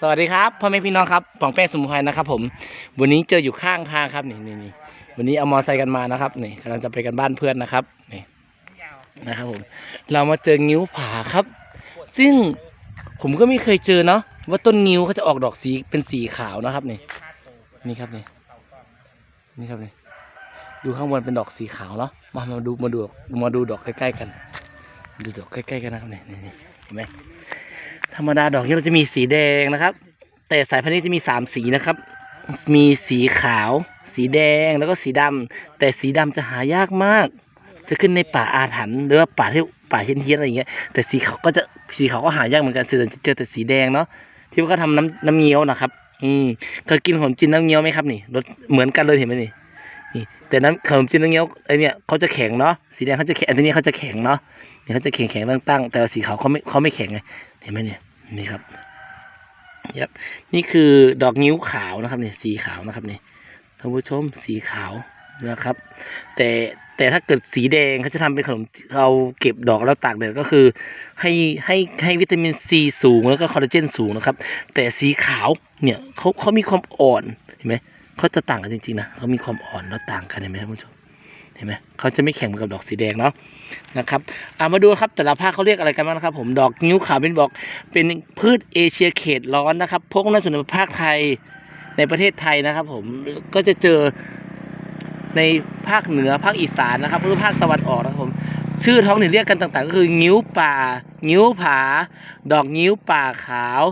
สวัสดีครับพ่อแม่พี่น้องครับปองแป้งสมุนไพรนะครับ ผม วันนี้เจออยู่ข้างทางครับนี่นี่นี่วันนี้เอามอไซค์กันมานะครับนี่กำลังจะไปกันบ้านเพื่อนนะครับนี่นะครับผม เรามาเจองิ้วผาครับ ซึ่งผมก็ไม่เคยเจอเนาะว่าต้นงิ้วเขาจะออกดอกสีเป็นสีขาวนะครับนี่นี่ครับนี่นี่ครับนี่ดูข้างบนเป็นดอกสีขาวเนาะมามาดูมาดูมาดูดอกใกล้ๆกัน ดูดอกใกล้ๆกันนะครับนี่นี่เห็นไหม ธรรมดาดอกนี้เราจะมีสีแดงนะครับ แต่สายพันธุ์นี้จะมีสามสีนะครับ มีสีขาว สีแดงแล้วก็สีดำแต่สีดำจะหายากมาก จะขึ้นในป่าอาถรรพ์หรือว่าป่าที่ป่าเฮี้ยนๆอะไรอย่างเงี้ย แต่สีขาวก็จะสีขาวก็หายากเหมือนกันส่วนจะเจอแต่สีแดงเนาะที่ว่าเขาทำน้ำน้ำเงี้ยวนะครับ อืมเคยกินขนมจีนน้ำเงี้ยวไหมครับนี่รสเหมือนกันเลยเห็นไหมนี่นี่ แต่น้ำขนมจีนน้ำเงี้ยวไอเนี่ยเขาจะแข็งเนาะสีแดงเขาจะแข็งอันนี้เขาจะแข็งเนาะนี่เขาจะแข็งแข็งตั้งๆแต่สีขาวเขาไม่เขาไม่แข็งไง ห็นไหมเนี่ยนี่ครับยับนี่คือดอกนิ้วขาวนะครับเนี่ยสีขาวนะครับเนี่ยท่านผู้ชมสีขาวนะครับ แต่แต่ถ้าเกิดสีแดงเขาจะทำเป็นขนมเราเก็บดอกแล้วตากแดดก็คือ ให้ให้ให้วิตามินซีสูงแล้วก็คอลลาเจนสูงนะครับ แต่สีขาวเนี่ยเขาเขามีความอ่อนเห็นไหมเขาจะต่างกันจริงๆนะเขามีความอ่อนแล้วต่างกันเห็นไหมท่านผู้ชม เห็นไหมเขาจะไม่แข็งเหมือนกับดอกสีแดงเนาะนะครับอามาดูครับแต่ละภาคเขาเรียกอะไรกันบ้างนะครับ ผมดอกนิ้วขาวเป็นบอกเป็นพืชเอเชียเขตร้อนนะครับพกนั้นส่วนภาคไทยในประเทศไทยนะครับ ผมก็จะเจอในภาคเหนือภาคอีสานนะครับหรือภาคตะวันออกนะครับผมชื่อท้องถิ่นเรียกกันต่าง ๆ ก็คืองิ้วป่า งิ้วผา ดอกงิ้วป่าขาว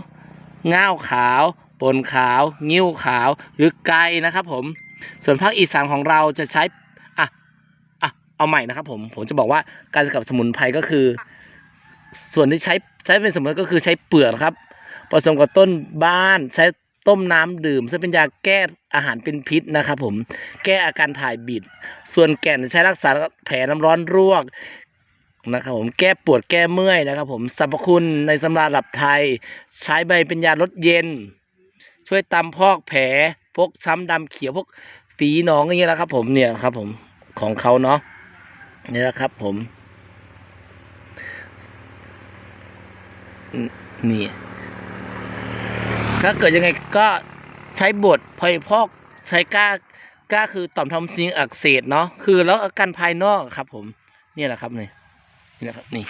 ง่าวขาวปนขาว งิ้วขาว หรือไกนะครับผม ส่วนภาคอีสานของเราจะใช้ เอาใหม่นะครับ ผมผมจะบอกว่าการกับสมุนไพรก็คือ ส่วนที่ใช้ใช้เป็นสมุนไพรก็คือใช้เปลือกครับผสมกับต้นบ้านใช้ต้มน้ำดื่มซึ่งเป็นยาแก้อาหารเป็นพิษนะครับผมแก้อาการถ่ายบิด ส่วนแก่นใช้รักษาแผลน้ำร้อนรวกนะครับผมแก้ปวดแก้เมื่อยนะครับ ผมสรรพคุณในสำราหรับไทย ใช้ใบเป็นยาลดเย็น ช่วยตำพอกแผลพวกช้ำดำเขียวพวกฝีหนองอย่างเงี้ยนะครับ ผมเนี่ยครับ ผมของเขาเนาะ นี่แหละครับผม นี่ ถ้าเกิดยังไงก็ใช้บดพอยพอกใช้ก้าก้าคือต่อมทอมซิงอักเสบเนาะคือแล้วอาการภายนอกครับผม นี่แหละครับนี่นี่นะครับนี่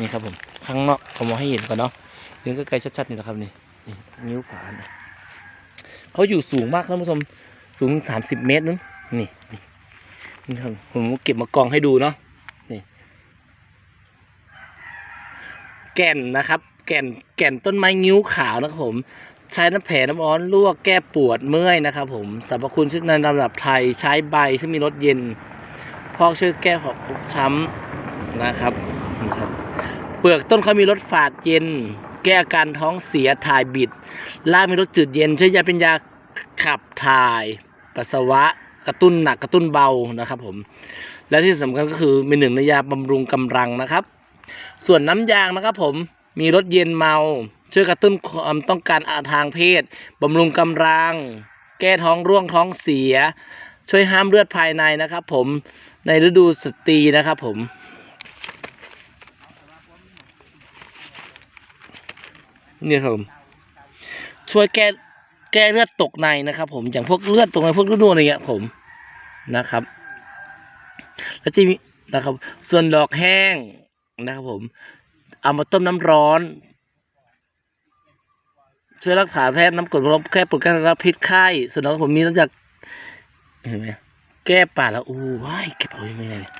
นี่ครับผมข้างนอกผมมองให้เห็นก่อนเนาะยืนใกล้ๆชัดๆนี่นะครับนี่นี่นิ้วขวาเนี่ยเขาอยู่สูงมากท่านผู้ชมสูงสามสิบเมตรนึงนี่นี่ นี่ครับผมเก็บมากองให้ดูเนาะนี่แก่นนะครับ แก่นแก่นต้นไม้งิ้วขาวนะครับผม ใช้น้ำแผลน้ำร้อนลวกแก้ปวดเมื่อยนะครับผมสรรพคุณชื่อในลำดับไทยใช้ใบที่มีรสเย็น พอกช่วยแก้หอกฟกช้ำนะครับนะครับ เปลือกต้นเขามีรสฝาดเย็น แก้อาการท้องเสียถ่ายบิดรากมีรสจืดเย็นช่วยยาเป็นยาขับถ่าย ปัสสาวะ กระตุ้นหนักกระตุ้นเบานะครับ ผม และที่สำคัญก็คือเป็นหนึ่งในยาบำรุงกำลังนะครับ ส่วนน้ำยางนะครับ ผมมีรสเย็นเมา ช่วยกระตุ้นความต้องการอาทางเพศบำรุงกำลัง แก้ท้องร่วงท้องเสีย ช่วยห้ามเลือดภายในนะครับ ผมในฤดูสตรีนะครับ ผมเนี่ยครับช่วยแก้ แก้เลือดตกในนะครับ ผมอย่างพวกเลือดตกในพวกฤดูอะไรเงี้ยผมนะครับ แล้วจะมีนะครับ ส่วนดอกแห้งนะครับผม เอามาต้มน้ำร้อน ช่วยรักษาแพ้น้ำกรดลมแก้ปวดแก้รับพิษไข้ส่วนน้องผมมีนอกจากเห็นไหมแก้ป่าละอูว้ายแก้ป่าละอูไม่ไงเนี่ย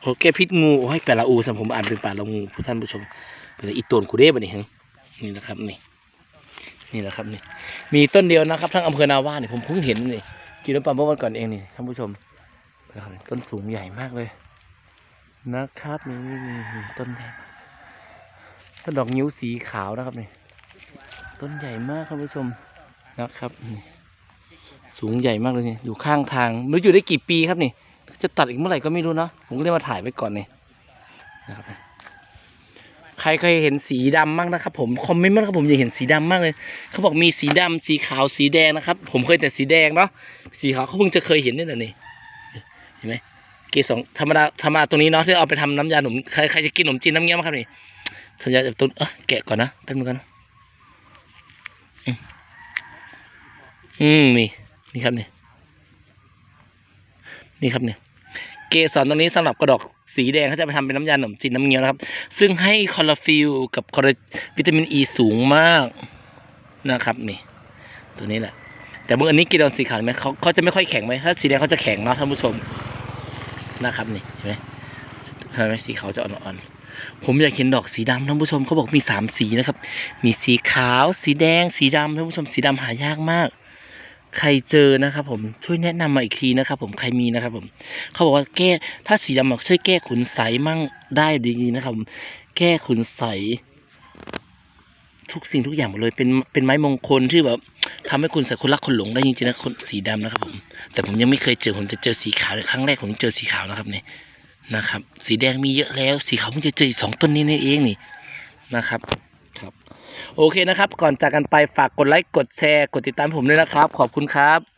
โอ้แก้พิษงูโอ้ยป่าละอูสำผมอ่านเป็นป่าละงูผู้ท่านผู้ชมเป็นอีโตนกูเด้บะนี่ฮะนี่นะครับนี่ นี่แหละครับนี่ มีต้นเดียวนะครับ ทั้งอำเภอนาว่าเนี่ยผมเพิ่งเห็นนี่กินน้ำปลาเมื่อวันก่อนเองนี่ท่านผู้ชมนะครับต้นสูงใหญ่มากเลยนะครับนี่นี่ต้นใหญ่ต้นดอกนิ้วสีขาวนะครับนี่ต้นใหญ่มากครับผู้ชมนะครับนี่สูงใหญ่มากเลยนี่อยู่ข้างทางไม่รู้อยู่ได้กี่ปีครับนี่ จะตัดอีกเมื่อไหร่ก็ไม่รู้เนาะผมก็เลยมาถ่ายไว้ก่อนนี่นะครับ ใครเคยเห็นสีดำบ้างนะครับ ผมคอมเมนต์มานะครับผมอยากเห็นสีดำมากเลย เขาบอกมีสีดำสีขาวสีแดงนะครับ ผมเคยแต่สีแดงเนาะสีขาวเขาเพิ่งจะเคยเห็นนี่แหละนี่เห็นไหมเกสรธรรมดาธรรมดาตรงนี้เนาะที่เอาไปทำน้ำยาหนุ่มใครใครจะกินขนมจีนน้ำเงี้ยมั้งครับนี่สัญญาจะตุ้นเออแกะก่อนนะแป๊บนึงกันนะอืมอืมนี่นี่ครับนี่นี่ครับเนี่ยเกสรตรงนี้สำหรับกระดอก สีแดงเขาจะไปทำเป็นน้ำยาขนมจีนน้ำเงี้ยวนะครับ ซึ่งให้คลอโรฟิลกับคอโรวิตามินอ e ีสูงมากนะครับนี่ ตัวนี้แหละ แต่เมื่ออันนี้กีดอนสีขาวเนไหมเขาเขาจะไม่ค่อยแข็งไหมถ้าสีแดงเขาจะแข็งเนาะท่านผู้ชมนะครับนี่เห็นไหมเห็นไหมสีขาวจะอ่อนๆผมอยากเห็นดอกสีดำท่านผู้ชมเขาบอกมีสามสีนะครับ มีสีขาว สีแดง สีดำท่านผู้ชมสีดำหายากมาก ใครเจอนะครับผมช่วยแนะนำมาอีกทีนะครับผมใครมีนะครับผมเขาบอกว่าแก้ถ้าสีดำอะช่วยแก้ขุนใสมั่งได้ดีนะครับผมแก้ขุนใส ทุกสิ่งทุกอย่างหมดเลยเป็นเป็นไม้มงคลที่แบบทำให้คุณใส่คนรักคนหลงได้จริงๆนะคนสีดำนะครับผมแต่ผมยังไม่เคยเจอผมจะเจอสีขาวครั้งแรกผมเจอสีขาวนะครับเนี่ยนะครับ สีแดงมีเยอะแล้ว สีขาวเพิ่งจะเจอสองต้นนี้นี่เองนี่นะครับ โอเคนะครับ ก่อนจากกันไปฝากกดไลค์กดแชร์ กดติดตามผมด้วยนะครับ ขอบคุณครับ